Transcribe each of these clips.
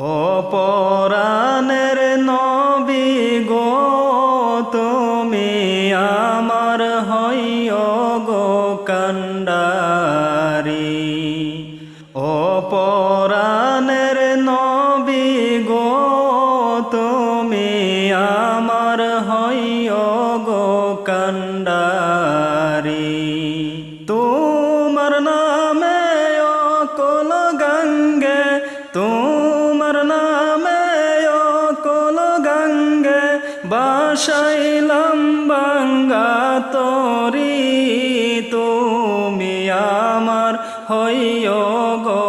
ও পরাণের নবী গো, তুমি আমার হইয় গো কান্ডারি ও পরাণের নবী গো, তুমি আমার হইয় গো কান্ডারি গো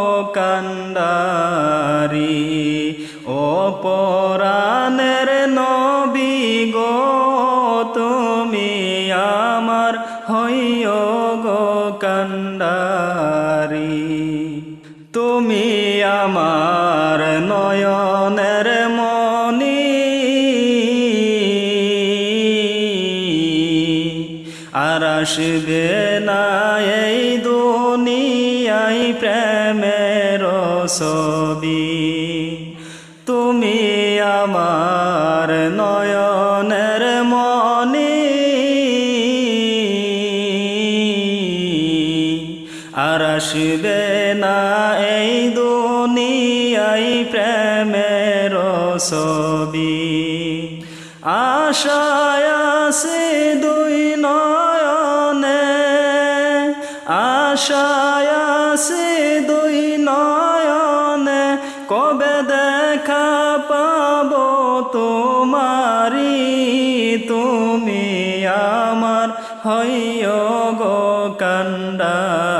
আর আসবে না এই দুনিয়াই প্রেমের ছবি। তুমি আমার নয়নের মনি আর আসবে না এই দুনিয়াই প্রেমের ছবি। আশায় আছে দেখা পাব তোমারি, তুমি আমার হইয় গো কান্ডারি।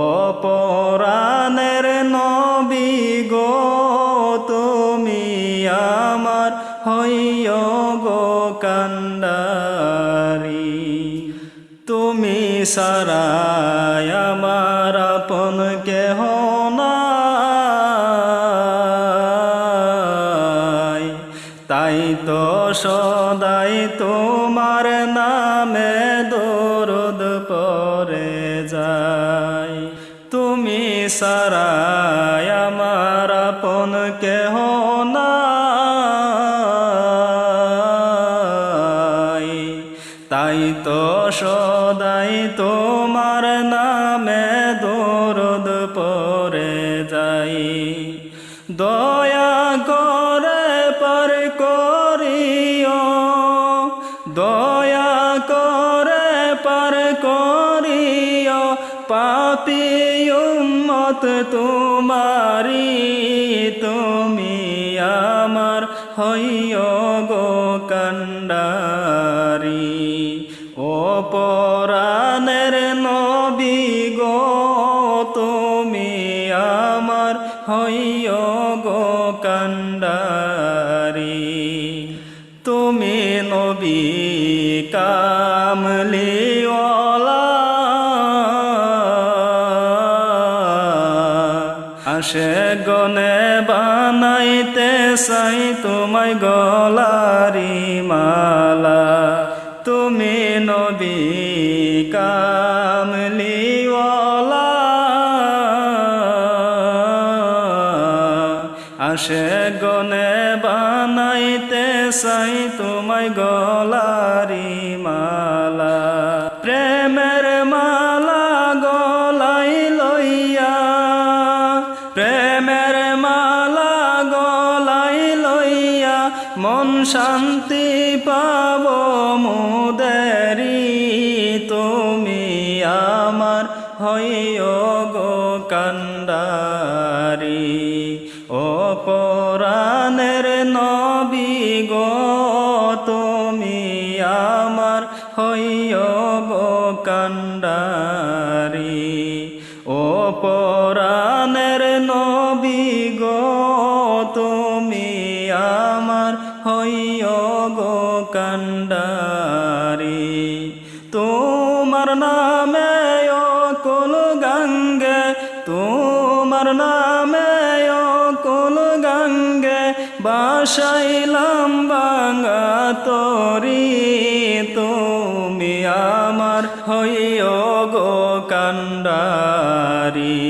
ও পরাণের নবী গো, তুমি আমার হইয় গো কান্ডারি। তুমি সারায় আমার আপন সদাই তোমার নামে দরদ পরে যায় তুমি সারা আমার আপন দয়া করে পার করিও, পাপি উম্মত তোমারি তুমি আমার হইয় গো কান্ডারি ও পরাণের নবী গো, তুমি আমার হইয় কামলিওয়ালা। আসে গনে বানাইতে চাই তোমায় গলারি মালা। তুমি নবী কামলিওয়ালা। আসে গনে বানাইতে চাই তোমায় গলারি কান্ডারি ও পরাণের নবী গো, তুমি আমার হইয় কান্ডারি ও পরাণের নবী গো, তুমি আমার হইয় গো বসাইলাম বাঙা তরি। তুমি আমার হইও গো কান্ডারি।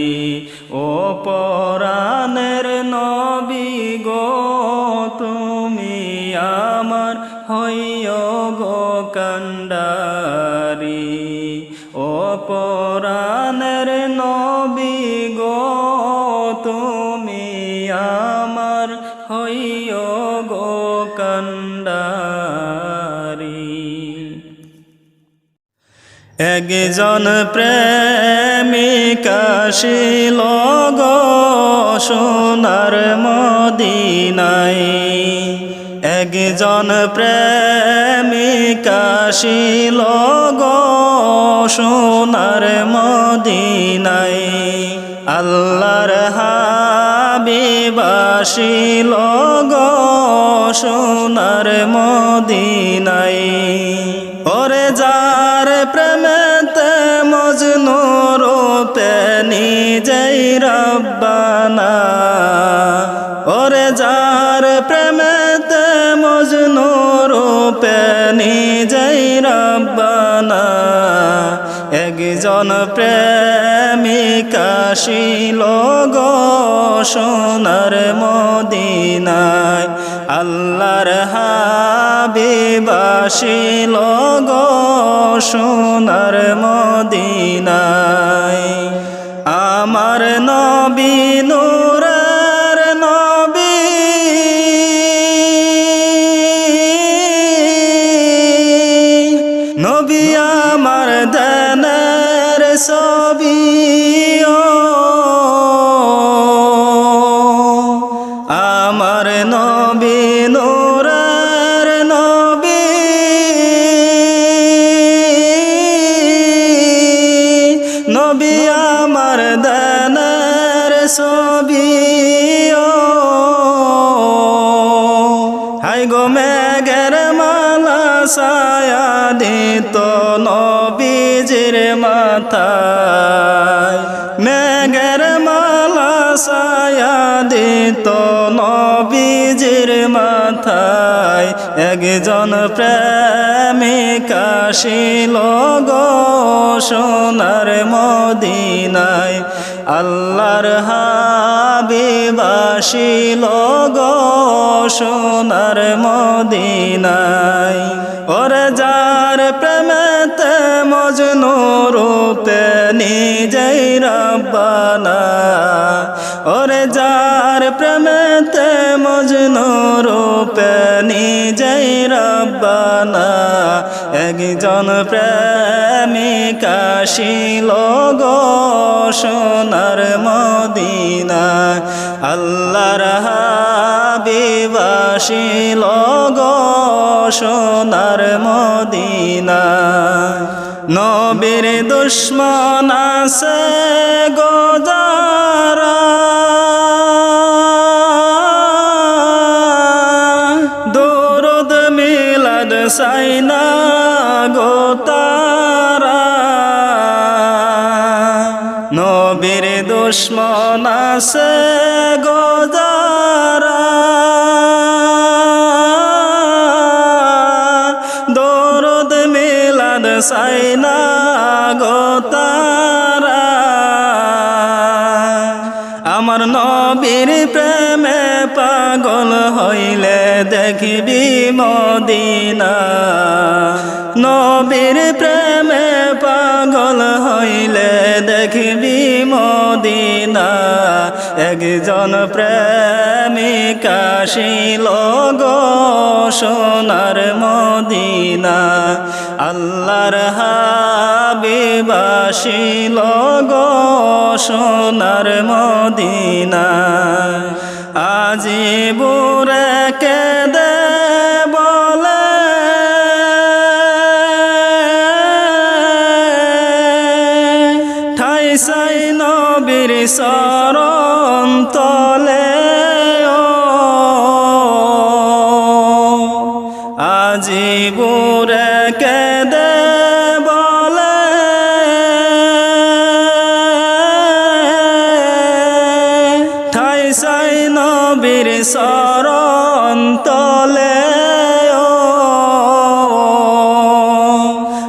ও পরাণের নবী গো, তুমি আমার হইও গো কান্ডারি। ও পর হইও গো একজন প্রেমিকা শিল গো সোনার মদিনাই একজন প্রেমিকা শিল গো সোনার মদিনাই আল্লাহর হাবিবাসিল গোনার মদিনাই। ওরে যার প্রেমেতে মজনু রূপে নিজেই রব্বানা একজন প্রেমিকা শিল গো সোনার মদিনায়। আল্লাহর হাবিবাসিল গো সোনার মদিনায়। আমার নবী হাই গো মেঘের মালা সায়া দিত নবীজির মাথায়। মেঘের মালা সায়া দিত নবীজির মাথায়। একজন প্রেমিকা শিল গো সোনার মদিনায়। আল্লাহর হাবিবাসিল গো সোনার মদিনায়। ওরে যার প্রেমেতে মজনু রূপে নিজেই রব্বানা। ওরে যার প্রেমেতে মজনু রূপে নিজেই রব্বানা। একজন প্রেমিকা শিল গো সোনার মদিনা আল্লাহর হাবিবাসিল লগ সোনার মদিনা। নবীর দুশ্মন আছে গোজারা দুরুদ মিলাদ সাইনা দুশ্মন আছে গোজারা দরদ মিলাদ সাইনা গোতারা আমার নবীর প্রেমে পাগল হইলে দেখবি মদিনা। নবীর প্রেমে পাগল হইলে দেখবি মদিনা একজন প্রেমিকা শিল গো সোনার মদিনা। আল্লাহর হাবিবাসিল গো সোনার মদিনা। আজি বুড়ে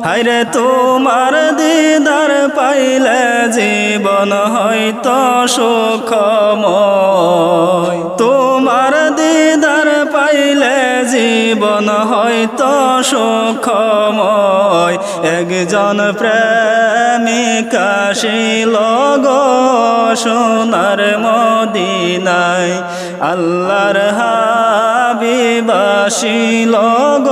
হাইরে তোমার দিদার পাইলে জীবন হয়তো সুখময়। তোমার দিদার পাইলে জীবন হয়তো সুখময়। একজন প্রেমিক আসিল গো সোনার মদিনায়, আল্লাহর হাবিবাসিল লগ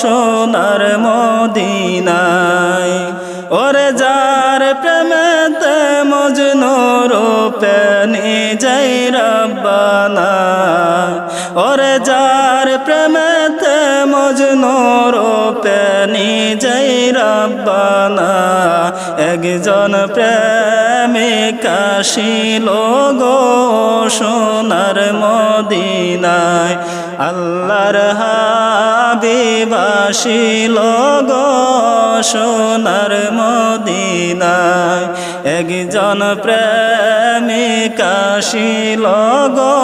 সোনার মদিনায়। ওরে যার প্রেমেতে মজনু রূপে নিজেই রব্বানা। ওরে প্রেমেতে মজনু রূপে নিজেই রব্বানা। একজন প্রেমিক আসিল গো সোনার মদিনায়। আল্লাহর হাবিবাসিল গো সোনার মদিনায়। একজন প্রেমিক আসিল গো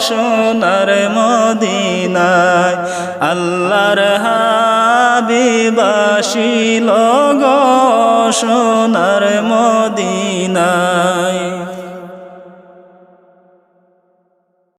সোনার মদিনায় আল্লাহর হাবিবাসিল গো সোনার মদিনায়।